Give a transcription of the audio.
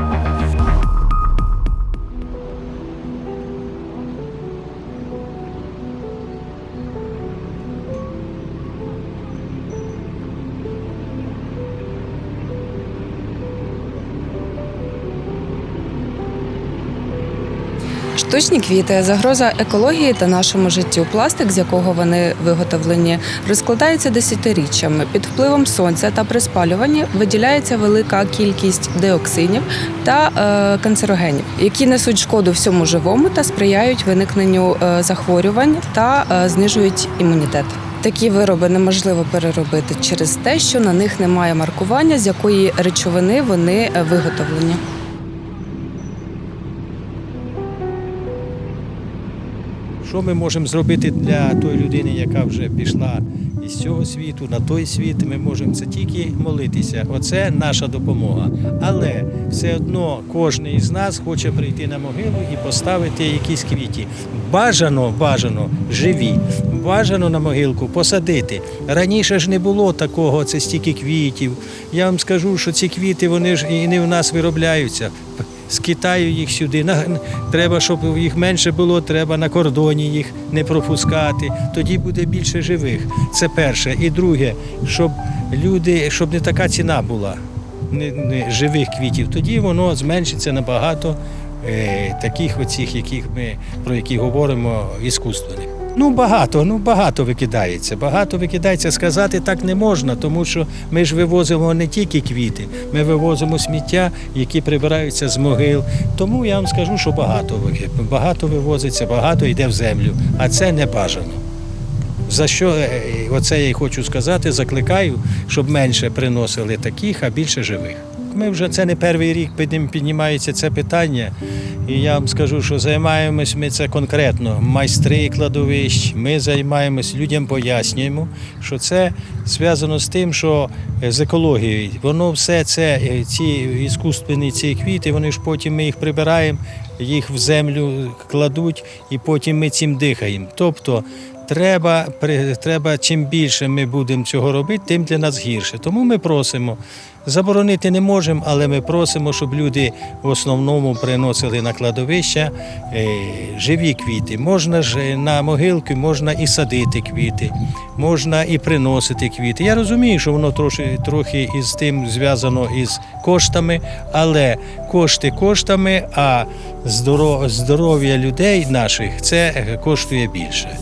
Thank you. Штучні квіти загроза екології та нашому життю. Пластик, з якого вони виготовлені, розкладається десятиріччями. Під впливом сонця та при спалюванні виділяється велика кількість диоксинів та е, канцерогенів, які несуть шкоду всьому живому та сприяють виникненню е, захворювань та е, знижують імунітет. Такі вироби неможливо переробити через те, що на них немає маркування, з якої речовини вони виготовлені. Що ми можемо зробити для тої людини, яка вже пішла із цього світу на той світ? Ми можемо це тільки молитися. Оце наша допомога. Але все одно кожен із нас хоче прийти на могилу і поставити якісь квіті. Бажано, бажано, живі, бажано на могилку посадити. Раніше ж не було такого, це стільки квітів. Я вам скажу, що ці квіти вони ж і не в нас виробляються. З Китаю їх сюди. Треба, щоб їх менше було, треба на кордоні їх не пропускати. Тоді буде більше живих. Це перше. І друге, щоб люди, щоб не така ціна була не, не, живих квітів, тоді воно зменшиться набагато е, таких оцих, яких ми, про які говоримо, іскусственних. Ну, багато, ну багато викидається. Багато викидається. Сказати так не можна, тому що ми ж вивозимо не тільки квіти, ми вивозимо сміття, які прибираються з могил. Тому я вам скажу, що багато багато вивозиться, багато йде в землю, а це не бажано. За що е, оце я й хочу сказати, закликаю, щоб менше приносили таких, а більше живих. Ми вже це не перший рік піднімається це питання. І я вам скажу, що займаємось ми це конкретно. Майстри кладовищ, ми займаємось, людям пояснюємо, що це зв'язано з тим, що е, з екологією. Воно все це, е, ці іскусственні ці квіти, вони ж потім ми їх прибираємо, їх в землю кладуть, і потім ми цим дихаємо. Тобто Треба, треба, чим більше ми будемо цього робити, тим для нас гірше. Тому ми просимо. Заборонити не можемо, але ми просимо, щоб люди в основному приносили на кладовища е, живі квіти. Можна ж е, на могилки, можна і садити квіти, можна і приносити квіти. Я розумію, що воно трохи, трохи із тим зв'язано із коштами, але кошти коштами, а здоро- здоров'я людей наших це е, коштує більше.